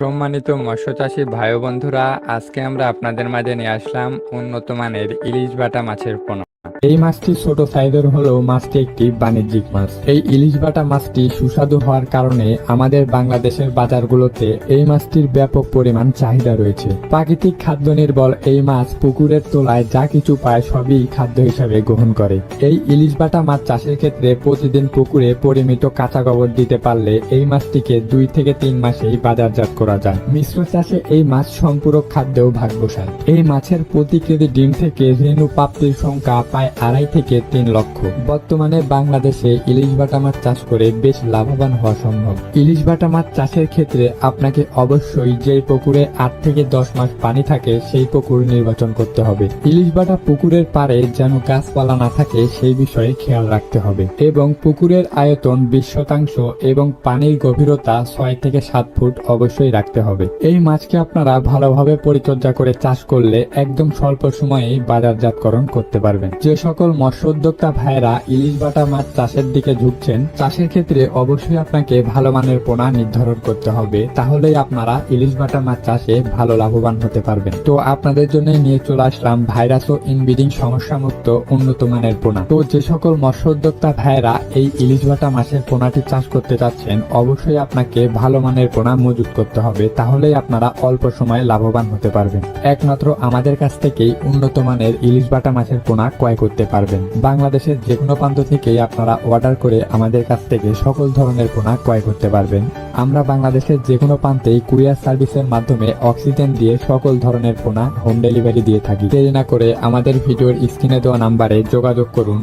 সম্মানিত মৎস্যচাষী ভাই বন্ধুরা, আজকে আমরা আপনাদের মাঝে নিয়ে আসলাম উন্নত মানের ইলিশ বাটা মাছের পোনা এই মাছটি ছোট সাইজের হলেও মাছটি একটি বাণিজ্যিক মাছ। এই ইলিশ বাটা মাছটি সুস্বাদু হওয়ার কারণে আমাদের বাংলাদেশের বাজারগুলোতে এই মাছটির ব্যাপক পরিমাণ চাহিদা রয়েছে। প্রাকৃতিক খাদ্য নির্ভর এই মাছ পুকুরের তোলায় যা কিছু পায় সবই খাদ্য হিসাবে গ্রহণ করে। এই ইলিশ বাটা মাছ চাষের ক্ষেত্রে প্রতিদিন পুকুরে পরিমিত কাঁচা গোবর দিতে পারলে এই মাছটিকে দুই থেকে তিন মাসেই বাজারজাত করা যায়। মিশ্র চাষে এই মাছ সম্পূরক খাদ্যেও ভাগ এই মাছের প্রতি কেজি ডিম থেকে রেণু প্রাপ্তির সংখ্যা প্রায় আড়াই থেকে তিন লক্ষ। বর্তমানে বাংলাদেশে ইলিশ বাটা মাছ চাষ করে বেশ লাভবান হওয়া সম্ভব। ইলিশ বাটা মাছ চাষের ক্ষেত্রে আপনাকে অবশ্যই যে পুকুরে আট থেকে দশ মাস পানি থাকে, সেই পুকুর নির্বাচন করতে হবে। ইলিশ বাটা পুকুরের পাড়ে যেন গাছপালা না থাকে, সেই বিষয়ে খেয়াল রাখতে হবে। এবং পুকুরের আয়তন বিশ শতাংশ এবং পানির গভীরতা ছয় থেকে সাত ফুট অবশ্যই রাখতে হবে। এই মাছকে আপনারা ভালোভাবে পরিচর্যা করে চাষ করলে একদম স্বল্প সময়েই বাজারজাতকরণ করতে পারবেন। যে সকল মৎস্য উদ্যোক্তা ভাইয়েরা ইলিশ বাটা মাছ চাষের দিকে ঝুঁকছেন। চাষের ক্ষেত্রে অবশ্যই আপনাকে ভালো মানের পোনা নির্ধারণ করতে হবে। তাহলেই আপনারা ইলিশ বাটা মাছ চাষে ভালো লাভবান হতে পারবেন। তো আপনাদের জন্য নিয়ে চলে আসলাম ভাইরাস ও ইনব্রিডিং সমস্যা মুক্ত উন্নত মানের পোনা। তো যে সকল মৎস্য উদ্যোক্তা ভাইয়েরা এই ইলিশ বাটা মাছের পোনাটি চাষ করতে চাচ্ছেন অবশ্যই আপনাকে ভালো মানের পোনা মজুত করতে হবে। তাহলেই আপনারা অল্প সময়ে লাভবান হতে পারবেন। একমাত্র আমাদের কাছ থেকেই উন্নত মানের ইলিশ বাটা মাছের পোনা ক্রয় করতে পারবেন। বাংলাদেশের যে কোনো প্রান্ত থেকেই আপনারা অর্ডার করে আমাদের কাছ থেকে সকল ধরনের পোনা ক্রয় করতে পারবেন। আমরা বাংলাদেশের যে কোনো প্রান্তেই কুরিয়ার সার্ভিসের মাধ্যমে অক্সিজেন দিয়ে সকল ধরনের পোনা হোম ডেলিভারি দিয়ে থাকি। দেরি না করে আমাদের ভিডিওর স্ক্রিনে দেওয়া নাম্বারে যোগাযোগ করুন।